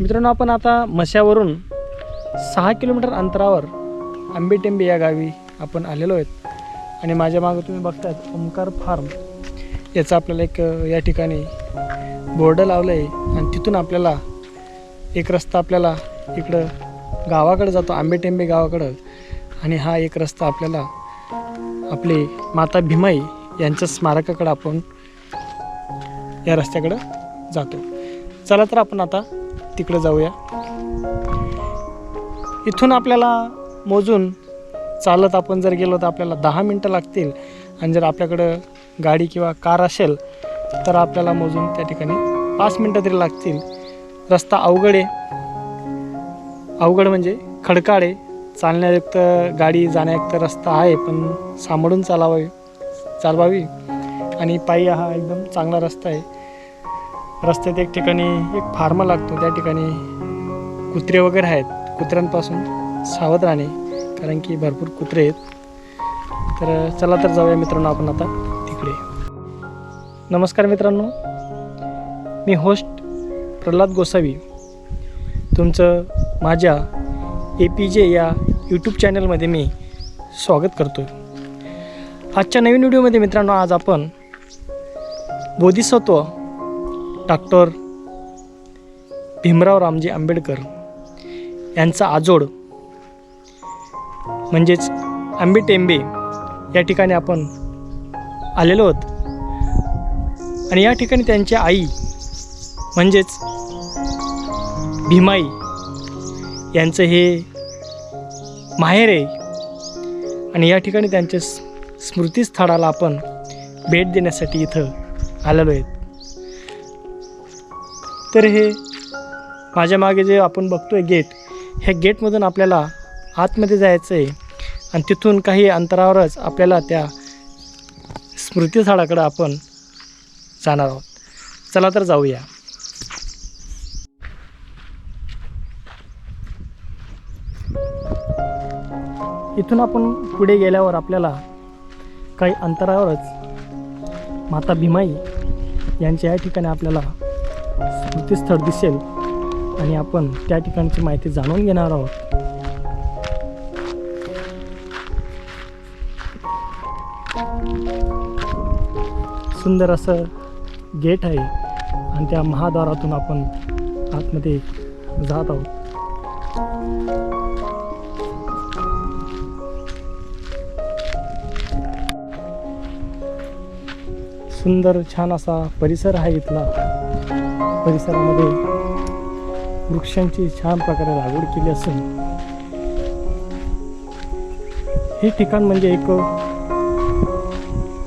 मित्रांनो आपण आता मशावरून सहा किलोमीटर अंतरावर आंबेटेंबे या गावी आपण आलेलो आहेत. आणि माझ्या मागं तुम्ही बघतात ओमकार फार्म. याचा आपल्याला एक या ठिकाणी बोर्ड लावलं आहे आणि तिथून आपल्याला एक रस्ता आपल्याला इकडं गावाकडं जातो आंबेटेंबे गावाकडं. आणि हा एक रस्ता आपल्याला आपले माता भीमाई यांच्या स्मारकाकडं आपण या रस्त्याकडं जातो चला तर आपण आता तिकडं जाऊया. इथून आपल्याला मोजून चालत आपण जर गेलो तर आपल्याला दहा मिनटं लागतील. आणि जर आपल्याकडं गाडी किंवा कार असेल तर आपल्याला मोजून त्या ठिकाणी पाच मिनटं तरी लागतील. रस्ता अवघड आहे. अवघड म्हणजे खडकाळ आहे. चालण्यायुक्त गाडी जाण्यायुक्त रस्ता आहे पण सांभाळून चालावावी चालवावी. आणि पायी हा एकदम चांगला रस्ता आहे. रस्त्यात एक ठिकाणी एक फार्म लागतो. त्या ठिकाणी कुत्रे वगैरे आहेत. कुत्र्यांपासून सावध राहणे कारण की भरपूर कुत्रे आहेत. तर चला तर जाऊया मित्रांनो आपण आता तिकडे. नमस्कार मित्रांनो. मी होस्ट प्रल्हाद गोसावी. तुमचं माझ्या ए पी जे या यूट्यूब चॅनलमध्ये मी स्वागत करतो आजच्या नवीन व्हिडिओमध्ये मित्रांनो आज आपण बोधिसत्व डॉक्टर भीमराव रामजी आंबेडकर यांचा आजोड म्हणजेच आंबेटेंबे या ठिकाणी आपण आलेलो आहोत. आणि या ठिकाणी त्यांची आई म्हणजेच भीमाई यांचं हे माहेर आहे. आणि या ठिकाणी त्यांच्या स्मृतीस्थळाला आपण भेट देण्यासाठी इथं आलेलो आहेत. तर हे माझ्या मागे जे आपण बघतोय गेट ह्या गेटमधून आपल्याला आतमध्ये जायचं आहे आणि तिथून काही अंतरावरच आपल्याला त्या स्मृतीस्थळाकडं आपण जाणार आहोत. चला तर जाऊया. इथून आपण पुढे गेल्यावर आपल्याला काही अंतरावरच माता भीमाई यांच्या या ठिकाणी आपल्याला स्मृतीस्थळ दिसेल आणि आपण त्या ठिकाणची माहिती जाणून घेणार आहोत. सुंदर असं गेट आहे आणि त्या महाद्वारातून आपण आतमध्ये जात आहोत. सुंदर छान असा परिसर आहे इथला. परिसरामध्ये वृक्षांची छान प्रकारे लागवड केली असून हे ठिकाण म्हणजे एक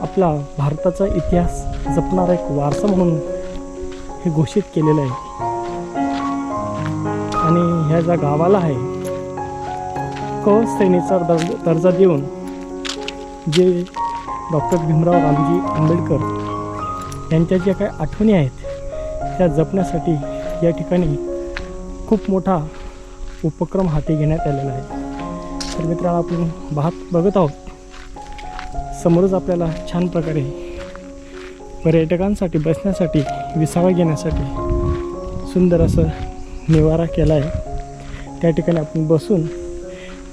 आपला भारताचा इतिहास जपणारा एक वारसा म्हणून हे घोषित केलेलं आहे. आणि ह्या ज्या गावाला आहे क श्रेणीचा दर्ज दर्जा देऊन जे डॉक्टर भीमराव रामजी आंबेडकर यांच्या ज्या काही आठवणी आहेत त्या जपण्यासाठी या ठिकाणी खूप मोठा उपक्रम हाती घेण्यात आलेला आहे. तर मित्रांनो आपण पाहत बघत आहोत. समोरच आपल्याला छान प्रकारे पर्यटकांसाठी बसण्यासाठी विसावा घेण्यासाठी सुंदर असं निवारा केला आहे. त्या ठिकाणी आपण बसून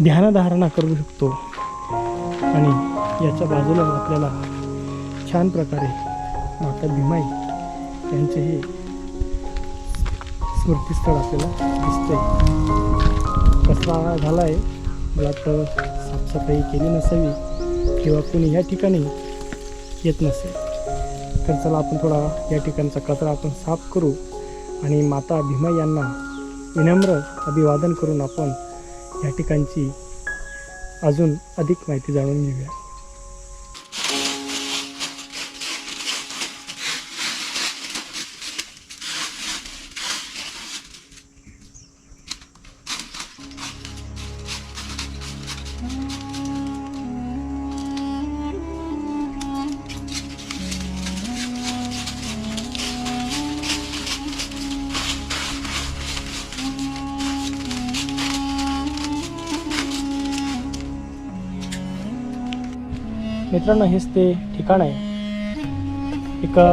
ध्यानधारणा करू शकतो. आणि याच्या बाजूला आपल्याला छान प्रकारे माता भीमाई यांचे हे स्मृतीस्थळ आपल्याला दिसतंय. कचरा झाला आहे मला तर साफसफाई केली नसावी किंवा कोणी या ठिकाणी येत नसेल. तर चला आपण थोडा या ठिकाणचा कचरा आपण साफ करू आणि माता भीमा यांना विनम्र अभिवादन करून आपण या ठिकाणची अजून अधिक माहिती जाणून घेऊया. मित्रांनो हेच ते ठिकाण आहे. एका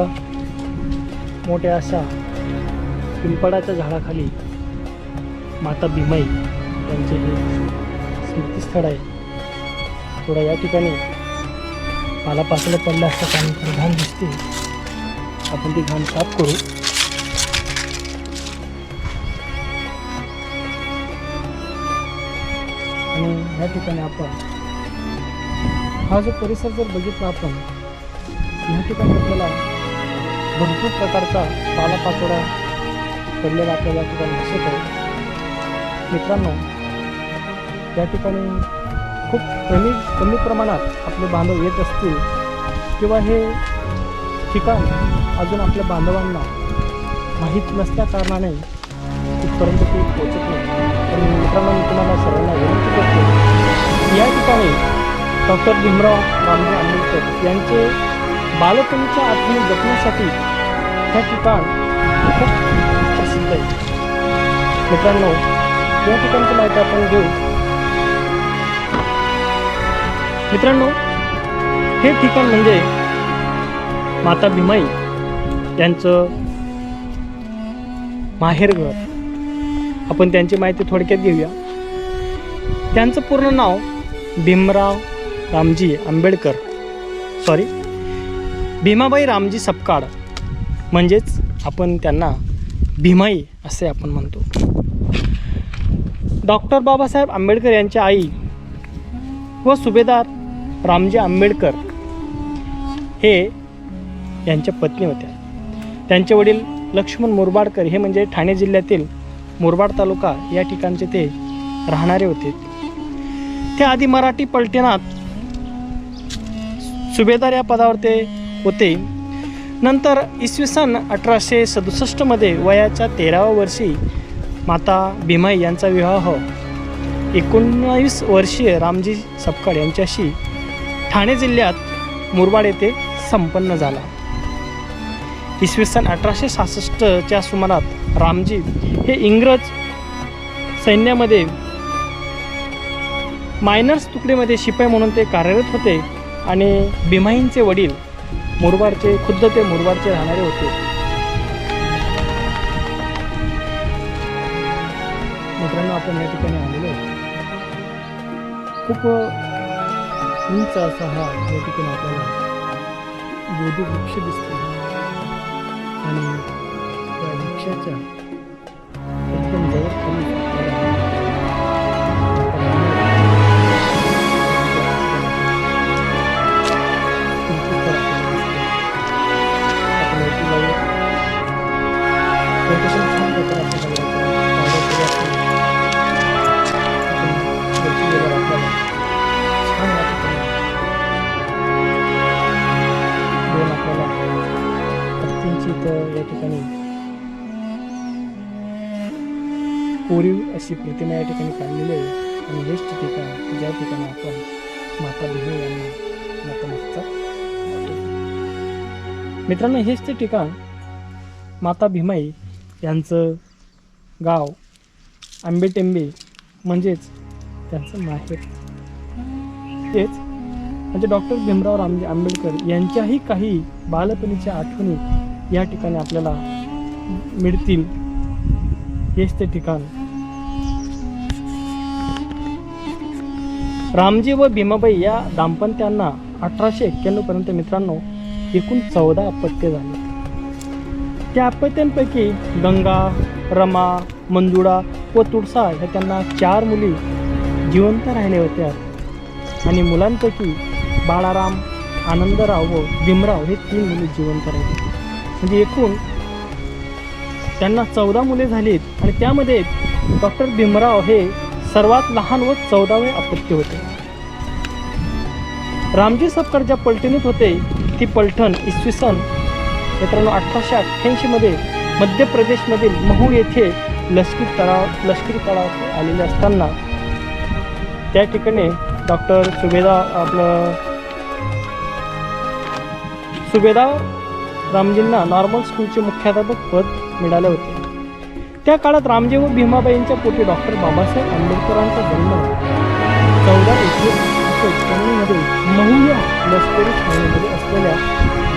मोठ्या अशा पिंपळाच्या झाडाखाली माता भीमाई यांचे हे स्मृतीस्थळ आहे. थोडं या ठिकाणी मला पाचलं पडलं असतं त्यानंतर घाण दिसते. आपण ती घाण साफ करू. आणि या ठिकाणी आपण हा जो परिसर जर बघितला आपण या ठिकाणी आपल्याला भरपूर प्रकारचा पालापाचोळा पडलेला आपल्याला या ठिकाणी दिसत आहे. मित्रांनो या ठिकाणी खूप कमी कमी प्रमाणात आपले बांधव येत असतील किंवा हे ठिकाण अजून आपल्या बांधवांना माहीत नसल्या कारणाने तिथपर्यंत ती पोहोचत नाही. तर मित्रांनो मी तुम्हाला सर्वांना विनंती करतो या ठिकाणी डॉक्टर भीमराव रामजी आंबेडकर यांचे बालपणीच्या आत्मी जपण्यासाठी हे ठिकाण खूप प्रसिद्ध आहे. मित्रांनो या ठिकाणची माहिती आपण घेऊ. मित्रांनो हे ठिकाण म्हणजे माता भीमाई यांचं माहेरघर आपण त्यांची माहिती थोडक्यात घेऊया. त्यांचं पूर्ण नाव भीमराव रामजी आंबेडकर. सॉरी भीमाबाई रामजी सपकाळ. म्हणजेच आपण त्यांना भीमाई असे आपण म्हणतो. डॉक्टर बाबासाहेब आंबेडकर यांच्या आई व सुभेदार रामजी आंबेडकर हे यांच्या पत्नी होत्या. त्यांचे वडील लक्ष्मण मुरबाडकर हे म्हणजे ठाणे जिल्ह्यातील मुरबाड तालुका या ठिकाणचे ते राहणारे होते. ते आधी मराठी पलटणात सुभेदार या पदावर ते होते. नंतर इसवी सन अठराशे सदुसष्टमध्ये वयाच्या तेराव्या वर्षी माता भीमाई यांचा विवाह एकोणावीस वर्षीय रामजी सपकाळ यांच्याशी ठाणे जिल्ह्यात मुरबाड येथे संपन्न झाला. इसवी सन अठराशे सहासष्टच्या सुमारात रामजी हे इंग्रज सैन्यामध्ये मायनर्स तुकडीमध्ये शिपाई म्हणून ते कार्यरत होते. आणि भीमाईंचे वडील मुरबाडचे खुद्द ते मुरबाडचे राहणारे होते. मित्रांनो आपण या ठिकाणी आलेलो खूप उंच असा हा या ठिकाणी आपल्याला बोधी वृक्ष दिसतो आणि त्या वृक्षाच्या अशी प्रतिमा या ठिकाणी काढलेली आहे. आणि हेच ठिकाण ज्या ठिकाणी आपण माता भीमी यांना नतमस्तक मित्रांनो हेच ते ठिकाण माता भीमाई यांचं गाव आंबेटेंबे म्हणजेच त्यांचं माहेर. तेच म्हणजे डॉक्टर भीमराव रामजी आंबेडकर यांच्याही काही बालपणीच्या आठवणी या ठिकाणी आपल्याला मिळतील. हेच ते ठिकाण रामजी व भीमाबाई या दाम्पत्यांना अठराशे एक्क्याण्णव पर्यंत मित्रांनो एकूण चौदा अपत्य झाले. त्या अपत्यांपैकी गंगा रमा मंजुळा व तुळसा ह्या त्यांना चार मुली जिवंत राहिल्या होत्या आणि मुलांपैकी बाळाराम आनंदराव व भीमराव हे तीन मुली जिवंत राहिले. म्हणजे एकूण त्यांना चौदा मुले झालीत. आणि त्यामध्ये डॉक्टर भीमराव हे सर्वात लहान व चौदावे अपत्य होते. रामजी सपकाळ ज्या पलटणीत होते ती पलठण इसवी सन मित्रांनो अठराशे अठ्ठ्याऐंशीमध्ये मध्य प्रदेशमधील महू येथे लष्करी तळाव लष्करी तळाव आलेले असताना त्या ठिकाणी डॉक्टर सुभेदा आपलं सुभेदा रामजींना नॉर्मल स्कूलचे मुख्याध्यापक पद मिळाले होते. त्या काळात रामजी व भीमाबाईंच्या पोटी डॉक्टर बाबासाहेब आंबेडकरांचा जन्म चौदा एप्रिल अठराशे एक्क्याण्णवमध्ये महुया लष्करी छावणीमध्ये असलेल्या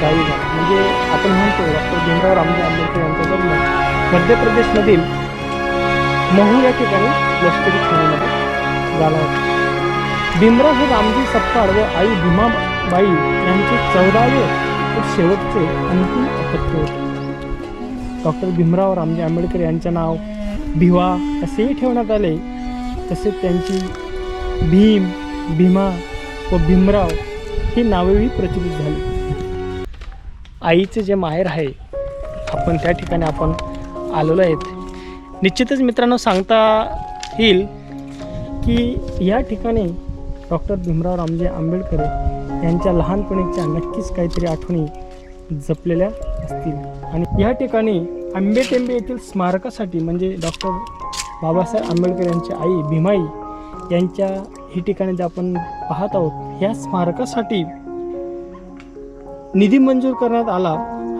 गावी म्हणजे आपण म्हणतो डॉक्टर भीमराव रामजी आंबेडकर यांचा जन्म मध्य प्रदेशमधील महू या ठिकाणी लष्करी ठाण्यामध्ये झाला होता. भीमराव हे रामजी सपकाळ व आई भीमाबाई यांचे चौदावे व शेवटचे अंतिम अपत्य होते. डॉक्टर भीमराव रामजी आंबेडकर यांचं नाव भिवा असेही ठेवण्यात आले. तसेच त्यांची भीम भीमा व भीमराव ही नावेही प्रचलित झाली. आईचे जे माहेर आहे आपण त्या ठिकाणी आपण आलेलो आहेत. निश्चितच मित्रांनो सांगता येईल की या ठिकाणी डॉक्टर भीमराव रामजी आंबेडकर यांच्या लहानपणीच्या नक्कीच काहीतरी आठवणी जपलेल्या असतील. आणि या ठिकाणी आंबेटेंबे येथील स्मारकासाठी म्हणजे डॉक्टर बाबासाहेब आंबेडकर यांची आई भीमाई यांच्या ही ठिकाणी जे आपण पाहत आहोत ह्या स्मारकासाठी निधी मंजूर करण्यात आला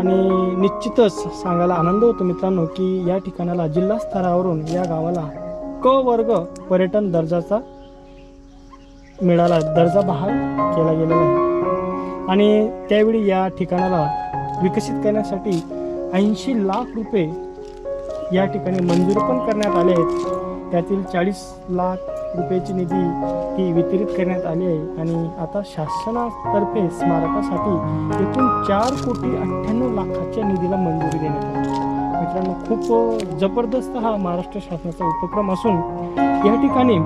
आणि निश्चितच सांगायला आनंद होतो मित्रांनो की या ठिकाणाला जिल्हा स्तरावरून या गावाला क वर्ग पर्यटन दर्जाचा मिळाला दर्जा बहाल केला गेलेला आहे. आणि त्यावेळी या ठिकाणाला विकसित करण्यासाठी ऐंशी लाख रुपये या ठिकाणी मंजूर पण करण्यात आले आहेत. त्यातील चाळीस लाख रुपयाची निधी ही वितरित करण्यात आली आहे. आणि आता शासनातर्फे स्मारकासाठी एकूण चार कोटी अठ्ठ्याण्णव लाखाच्या निधीला मंजुरी देण्यात आली. मित्रांनो खूप जबरदस्त हा महाराष्ट्र शासनाचा उपक्रम असून या ठिकाणी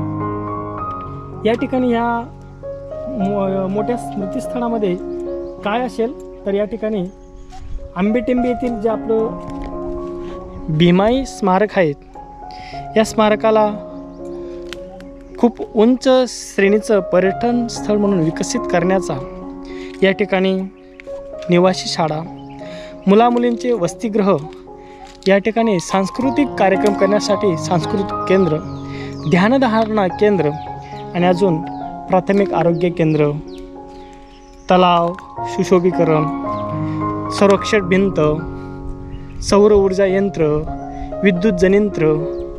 या ठिकाणी ह्या मो- मोठ्या स्मृतीस्थळामध्ये काय असेल तर या ठिकाणी आंबेटेंबे येथील जे आपलं भीमाई स्मारक आहेत या स्मारकाला खूप उंच श्रेणीचं पर्यटन स्थळ म्हणून विकसित करण्याचा या ठिकाणी निवासी शाळा मुलामुलींचे वसतिगृह या ठिकाणी सांस्कृतिक कार्यक्रम करण्यासाठी सांस्कृतिक केंद्र ध्यानधारणा केंद्र आणि अजून प्राथमिक आरोग्य केंद्र तलाव सुशोभीकरण संरक्षण भिंत सौर ऊर्जा यंत्र विद्युत जनियंत्र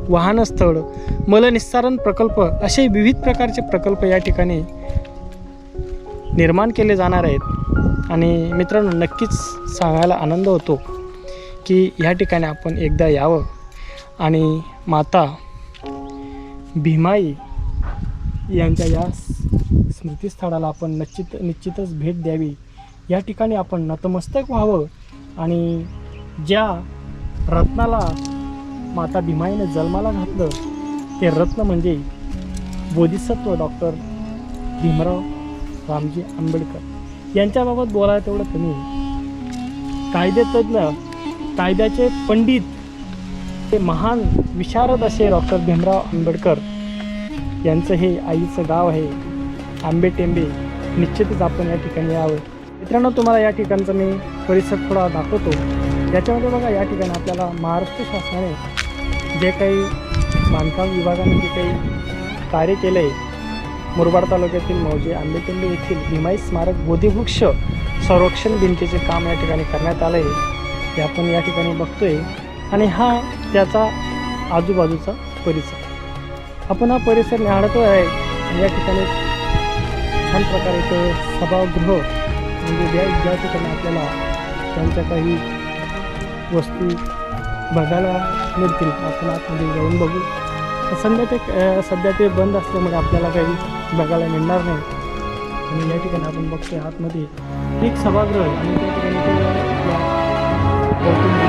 वाहनस्थळ मलनिस्सारण प्रकल्प असे विविध प्रकारचे प्रकल्प या ठिकाणी निर्माण केले जाणार आहेत. आणि मित्रांनो नक्कीच सांगायला आनंद होतो की ह्या ठिकाणी आपण एकदा यावं. आणि माता भीमाई यांच्या या स्मृतीस्थळाला आपण निश्चित निश्चितच भेट द्यावी. या ठिकाणी आपण नतमस्तक व्हावं आणि ज्या रत्नाला माता भीमाईने जन्माला घातलं ते रत्न म्हणजे बोधिसत्व डॉक्टर भीमराव रामजी आंबेडकर. यांच्याबाबत बोलायला तेवढं कमी कायदेतज्ञ कायद्याचे पंडित ते महान विशारद असे डॉक्टर भीमराव आंबेडकर यांचं हे आईचं गाव आहे. आंबेटेंबे. निश्चितच आपण या ठिकाणी यावं. मित्रांनो तुम्हाला या ठिकाणचा मी परिसर थोडा दाखवतो. याच्यामध्ये बघा या ठिकाणी आपल्याला महाराष्ट्र शासनाने जे काही बांधकाम विभागाने जे काही कार्य केलं आहे मुरबाड तालुक्यातील मौजे आंबेटेंबे येथील भीमाई स्मारक बोधिवृक्ष संरक्षण भिंतीचे काम या ठिकाणी करण्यात आलं आहे हे आपण या ठिकाणी बघतोय. आणि हा त्याचा आजूबाजूचा परिसर. आपण हा परिसर निहाळतो आहे. या ठिकाणी छान प्रकारे तो सभागृह म्हणजे ज्या ज्या ठिकाणी आपल्याला त्यांच्या काही वस्तू बघायला मिळतील आपण आतमध्ये जाऊन बघू. सध्या ते सध्या ते बंद असल्यामुळे आपल्याला काही बघायला मिळणार नाही. आणि या ठिकाणी आपण बघतोय आतमध्ये एक सभागृह आहे. आणि त्या ठिकाणी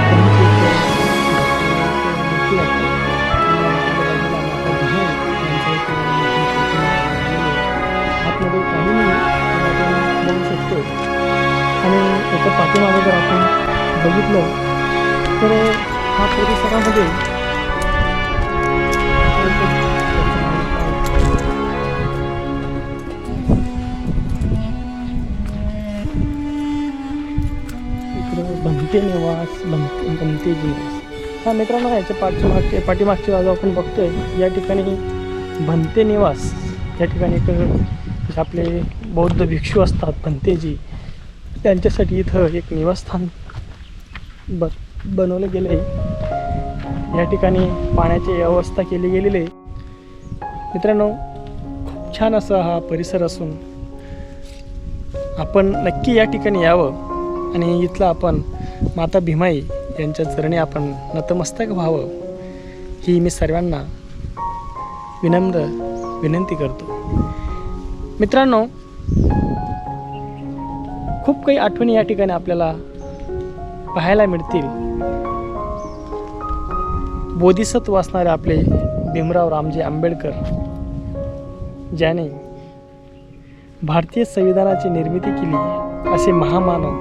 गेलो तर हा परिसरामध्ये म्हणजे इकडं भंते निवास भंते भंतेजी निवास. हा मित्रांनो याच्या पाठीमागचे पाठीमागची बाजू आपण बघतोय. या ठिकाणी भंते निवास या ठिकाणी एक आपले बौद्ध भिक्षू असतात भंतेजी त्यांच्यासाठी इथं एक निवासस्थान ब बनवलं गेलं. आहे या ठिकाणी पाण्याची व्यवस्था केली गेलेली आहे. मित्रांनो खूप छान असा हा परिसर असून आपण नक्की या ठिकाणी यावं आणि इथलं आपण माता भीमाई यांच्या चरणी आपण नतमस्तक व्हावं ही मी सर्वांना विनम्र विनंती करतो. मित्रांनो खूप काही आठवणी या ठिकाणी आपल्याला पाहायला मिळतील. बोधिसत्व असणारे आपले भीमराव रामजी आंबेडकर ज्याने भारतीय संविधानाची निर्मिती केली असे महामानव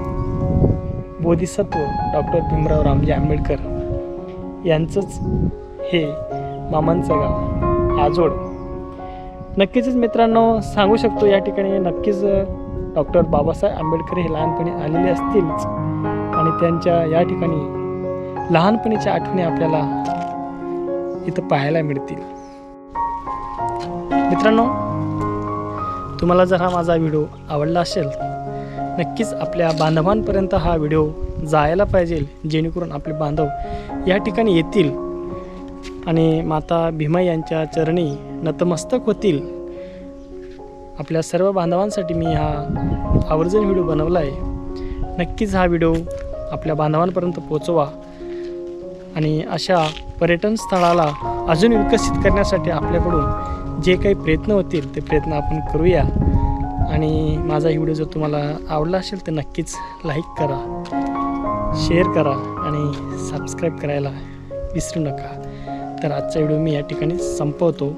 बोधिसत्व डॉक्टर भीमराव रामजी आंबेडकर यांचंच हे मामांचं गाव आजोड नक्कीच मित्रांनो सांगू शकतो या ठिकाणी नक्कीच डॉक्टर बाबासाहेब आंबेडकर हे लहानपणी आलेले असतीलच. आणि त्यांच्या या ठिकाणी लहानपणीच्या आठवणी आपल्याला इथं पाहायला मिळतील. मित्रांनो तुम्हाला जर हा माझा व्हिडिओ आवडला असेल नक्कीच आपल्या बांधवांपर्यंत हा व्हिडिओ जायला पाहिजे जेणेकरून आपले बांधव या ठिकाणी येतील आणि माता भीमा यांच्या चरणी नतमस्तक होतील. आपल्या सर्व बांधवांसाठी मी हा आवर्जून व्हिडिओ बनवला आहे नक्कीच हा व्हिडिओ आपल्या बांधवांपर्यंत पोचवा. आणि अशा पर्यटन स्थळाला अजून विकसित करण्यासाठी आपल्याकडून जे काही प्रयत्न होतील ते प्रयत्न आपण करूया. आणि माझा व्हिडिओ जर तुम्हाला आवडला असेल तर नक्कीच लाईक करा शेअर करा आणि सबस्क्राईब करायला विसरू नका. तर आजचा व्हिडिओ मी या ठिकाणी संपवतो.